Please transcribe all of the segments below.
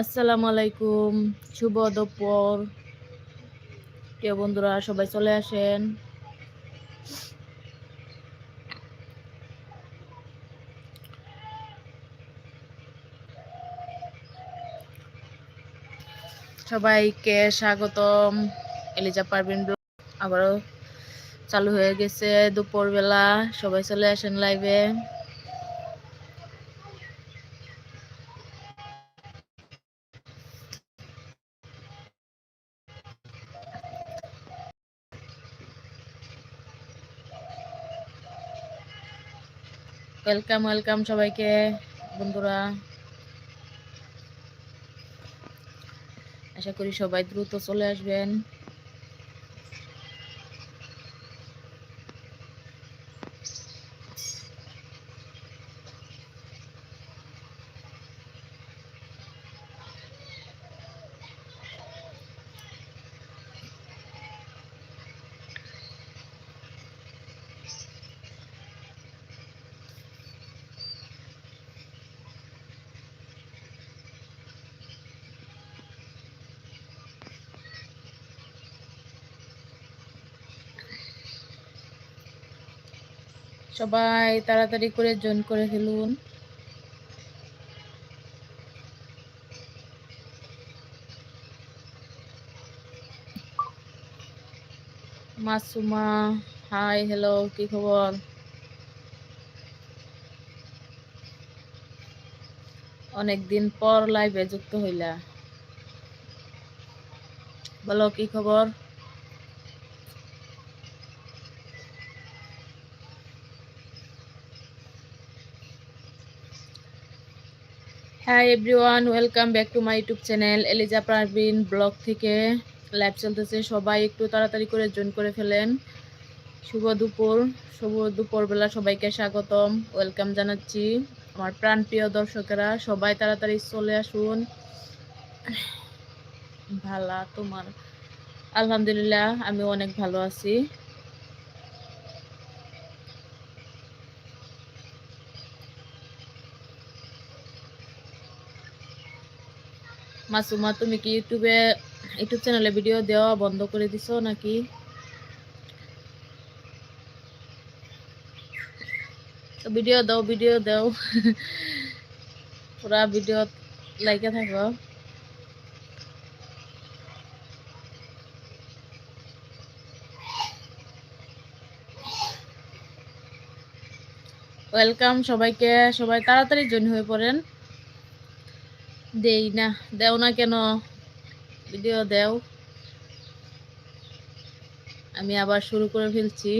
আসসালামু আলাইকুম, শুভ দুপুর। প্রিয় বন্ধুরা, সবাই চলে আসেন। সবাইকে স্বাগতম, এলিজা পারবিন আবারও চালু হয়ে গেছে দুপুরবেলা। সবাই চলে আসেন লাইভে ওয়েলকাম ওয়েলকাম সবাইকে। বন্ধুরা আশা করি সবাই দ্রুত চলে আসবেন। সবাই তাড়াতাড়ি করে জয়েন করে ফেলুন। মাসুমা, হাই, হ্যালো, কি খবর? অনেক দিন পর লাইভে যুক্ত হইলা। বলো, কি খবর? Hi everyone welcome back to my YouTube channel Eliza Parvin blog থেকে লাইভ চলতেছে। সবাই একটু তাড়াতাড়ি করে জয়েন করে ফেলেন। শুভ দুপুর, শুভ দুপুরবেলা সবাইকে স্বাগতম। ওয়েলকাম জানাচ্ছি আমার প্রাণপ্রিয় দর্শকেরা। সবাই তাড়াতাড়ি চলে আসুন। ভালা তোমার। আলহামদুলিল্লাহ, আমি অনেক ভালো আছি। মাসুমা, তুমি কি ইউটিউবে, ইউটিউব চ্যানেলে ভিডিও দেওয়া বন্ধ করে দিছো নাকি? ভিডিও দাও ভিডিও দাও। পুরা ভিডিও লাইকে থাকো। ওয়েলকাম সবাইকে, সবাই তাড়াতাড়ি জয়েন হয়ে পড়েন। দেই না, দেও না কেন? ভিডিও দেও। আমি আবার শুরু করে ফেলছি।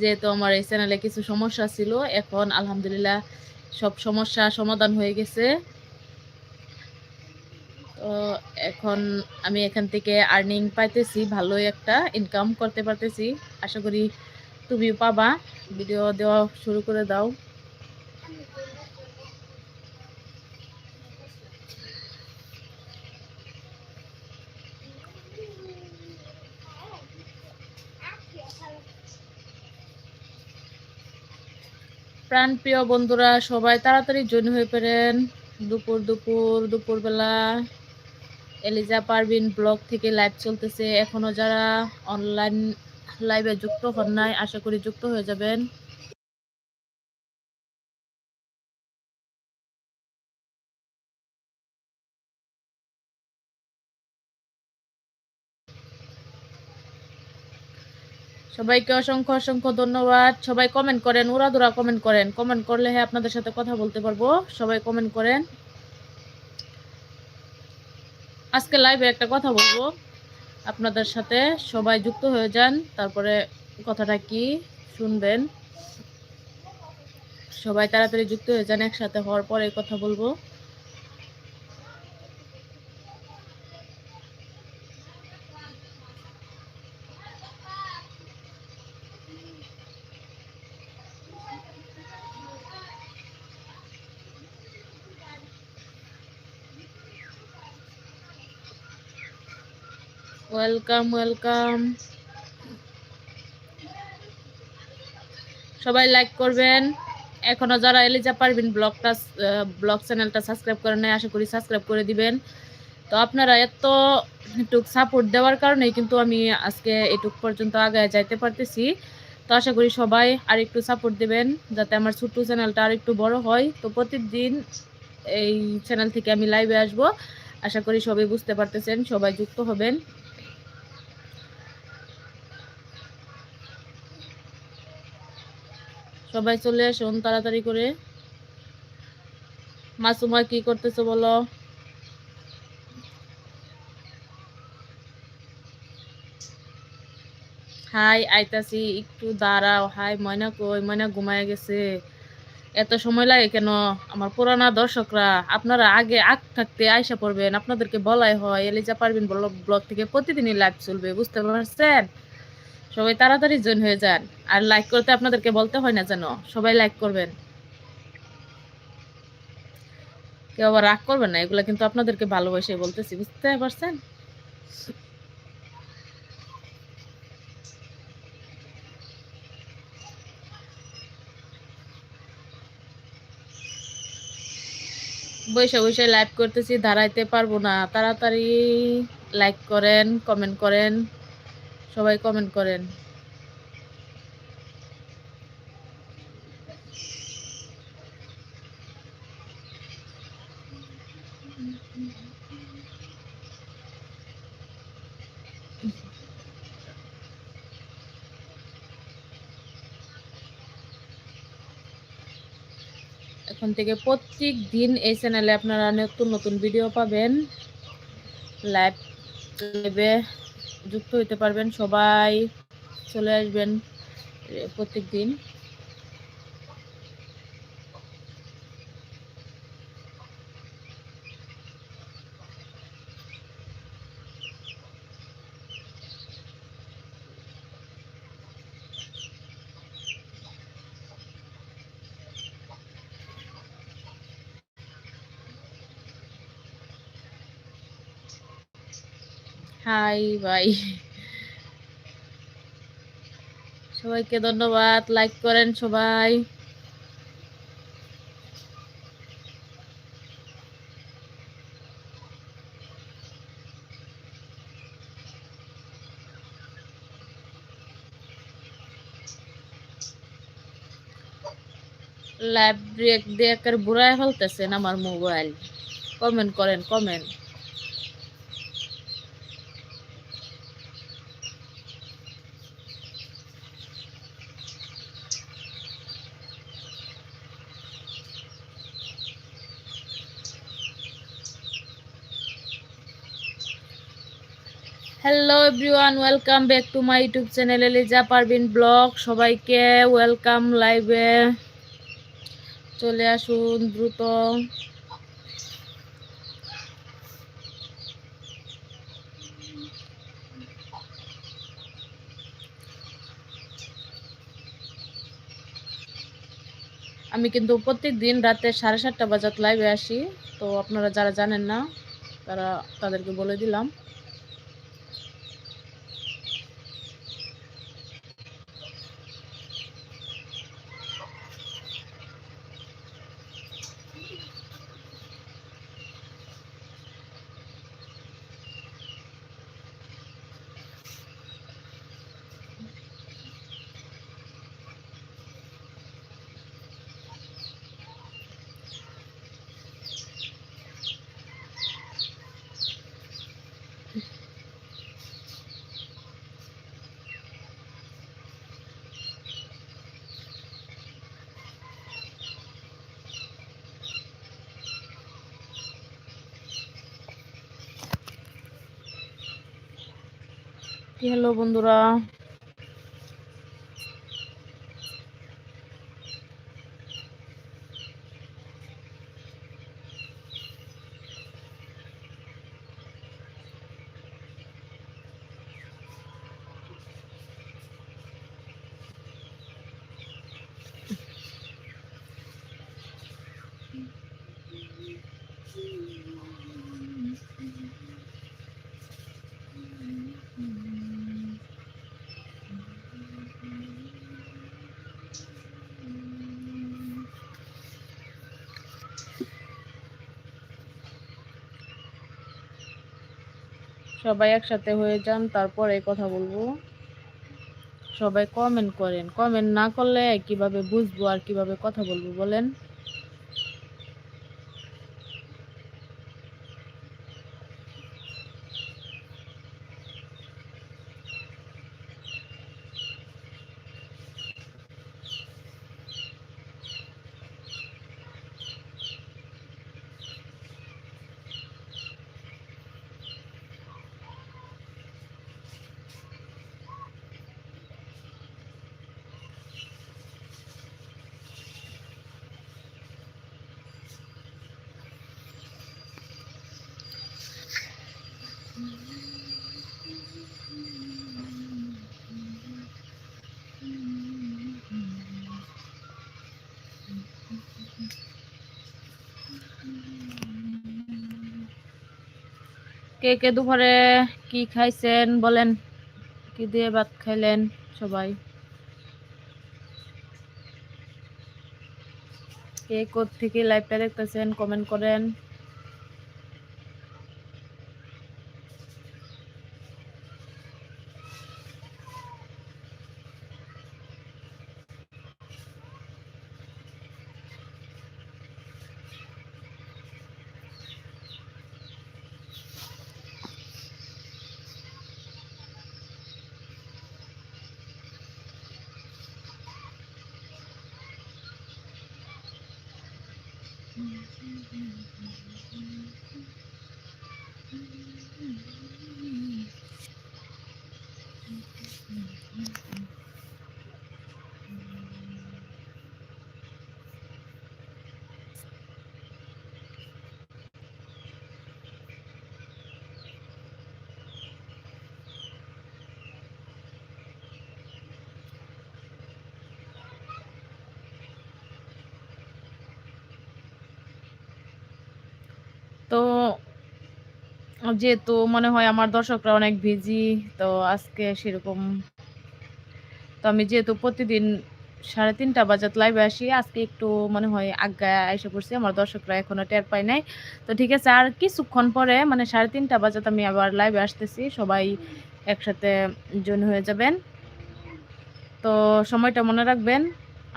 যেহেতু আমার এই চ্যানেলে কিছু সমস্যা ছিল, এখন আলহামদুলিল্লাহ সব সমস্যা সমাধান হয়ে গেছে। তো এখন আমি এখান থেকে আর্নিং পাইতেছি, ভালোই একটা ইনকাম করতে পারতেছি। আশা করি তুমিও পাবা। ভিডিও দেওয়া শুরু করে দাও। প্রাণপ্রিয় বন্ধুরা, সবাই তাড়াতাড়ি জয়েন হয়ে পড়েন। দুপুর দুপুর, দুপুরবেলা। এলিজা পারভিন ব্লগ থেকে লাইভ চলতেছে। এখনও যারা অনলাইন লাইভে যুক্ত হন নাই, আশা করি যুক্ত হয়ে যাবেন। সবাইকে অসংখ্য অসংখ্য ধন্যবাদ। সবাই কমেন্ট করেন ওরা উড়াদুরা কমেন্ট করেন। কমেন্ট করলে হ্যাঁ আপনাদের সাথে কথা বলতে পারব। সবাই কমেন্ট করেন। আজকে লাইভে একটা কথা বলব। আপনাদের সাথে সবাই যুক্ত হয়ে যান। তারপরে কথাটা কি শুনবেন? সবাই তাড়াতাড়ি যুক্ত হয়ে যান, একসাথে হওয়ার পরে কথা বলব। ওয়েলকাম ওয়েলকাম সবাই লাইক করবেন। এখনও যারা এলিজা পারবেন ব্লগটা ব্লগ চ্যানেলটা সাবস্ক্রাইব করেন নাই, আশা করি সাবস্ক্রাইব করে দিবেন। তো আপনারা এত টুক সাপোর্ট দেওয়ার কারণে কিন্তু আমি আজকে এটুক পর্যন্ত আগায় যাইতে পারতেছি। তো আশা করি সবাই আর একটু সাপোর্ট দেবেন, যাতে আমার ছোট্ট চ্যানেলটা আর একটু বড় হয়। তো প্রতিদিন এই চ্যানেল থেকে আমি লাইভে আসব। আশা করি সবাই বুঝতে পারতেছেন, সবাই যুক্ত হবেন। সবাই চলে আসুন তাড়াতাড়ি করে। মাসুমা কি করতেছো বলো? হাই, আইতাছি, একটু দাঁড়াও। হাই, ময়না কই? ময়না ঘুমায় গেছে। এত সময় লাগে কেন? আমার পুরানা দর্শকরা, আপনারা আগে আগ থাকতে আয়সা পড়বেন, আপনাদেরকে বলাই হয়, এলিজা পারবেন ব্লগ থেকে প্রতিদিনই লাইভ চলবে, বুঝতে পারছেন? সবাই তাড়াতাড়ি জয়েন হয়ে যান। আর লাইক করতে আপনাদেরকে বলতে হয় না যেন, সবাই লাইক করবেন। কেউ আবার রাগ করবেন না, এগুলা কিন্তু আপনাদেরকে ভালোবাসে বলতেছি, বুঝতে পারছেন? বসে বসে লাইভ করতেছি, দাঁড়াইতে পারব না, তাড়াতাড়ি লাইক করেন কমেন্ট করেন। সবাই কমেন্ট করেন। এখন থেকে প্রত্যেক দিন এই চ্যানেলে আপনারা নতুন নতুন ভিডিও পাবেন। লাইভ যুক্ত হইতে পারবেন সবাই চলে আসবেন প্রত্যেক দিন হাই ভাই সবাইকে ধন্যবাদ লাইক করেন সবাই। লাইভ ব্রেক দিয়ে বুড়ায় ফেলতেছেন আমার মোবাইল কমেন্ট করেন comment hello everyone welcome back to my YouTube channel Eliza Parvin blog সবাইকে ওয়েলকাম লাইভে চলে আসুন দ্রুত। আমি কিন্তু প্রত্যেক দিন রাতে সাড়ে সাতটা বাজাত লাইভে আসি, তো আপনারা যারা জানেন না, তারা তাদেরকে বলে দিলাম। হলো বন্ধুরা? সবাই একসাথে হয়ে যান, তারপরে কথা বলব। সবাই কমেন্ট করেন। কমেন্ট না করলে কীভাবে বুঝব আর কীভাবে কথা বলব বলেন? কে কে দুপুরে কি খাইছেন বলেন। কি দিয়ে ভাত খাইলেন সবাই। কে থেকে লাইভটা দেখতেছেন কমেন্ট করেন। Mm-hmm. তো যেহেতু মনে হয় আমার দর্শকরা অনেক বিজি তো আজকে সেরকম তো আমি যেহেতু প্রতিদিন সাড়ে তিনটা বাজাত লাইভে আসি, আজকে একটু মনে হয় আজ্ঞা এসে পড়ছি, আমার দর্শকরা এখনও টের পাই নাই। তো ঠিক আছে, আর কিছুক্ষণ পরে মানে সাড়ে তিনটা বাজাত আমি আবার লাইভে আসতেছি, সবাই একসাথে জয়েন হয়ে যাবেন। তো সময়টা মনে রাখবেন,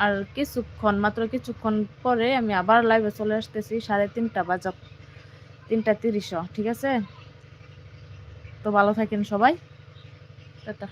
আর কিছুক্ষণ, মাত্র কিছুক্ষণ পরে আমি আবার লাইভে চলে আসতেছি, সাড়ে তিনটা বাজাত। তিনটা তিরিশও ঠিক আছে? তো ভালো থাকেন সবাই। টাটা।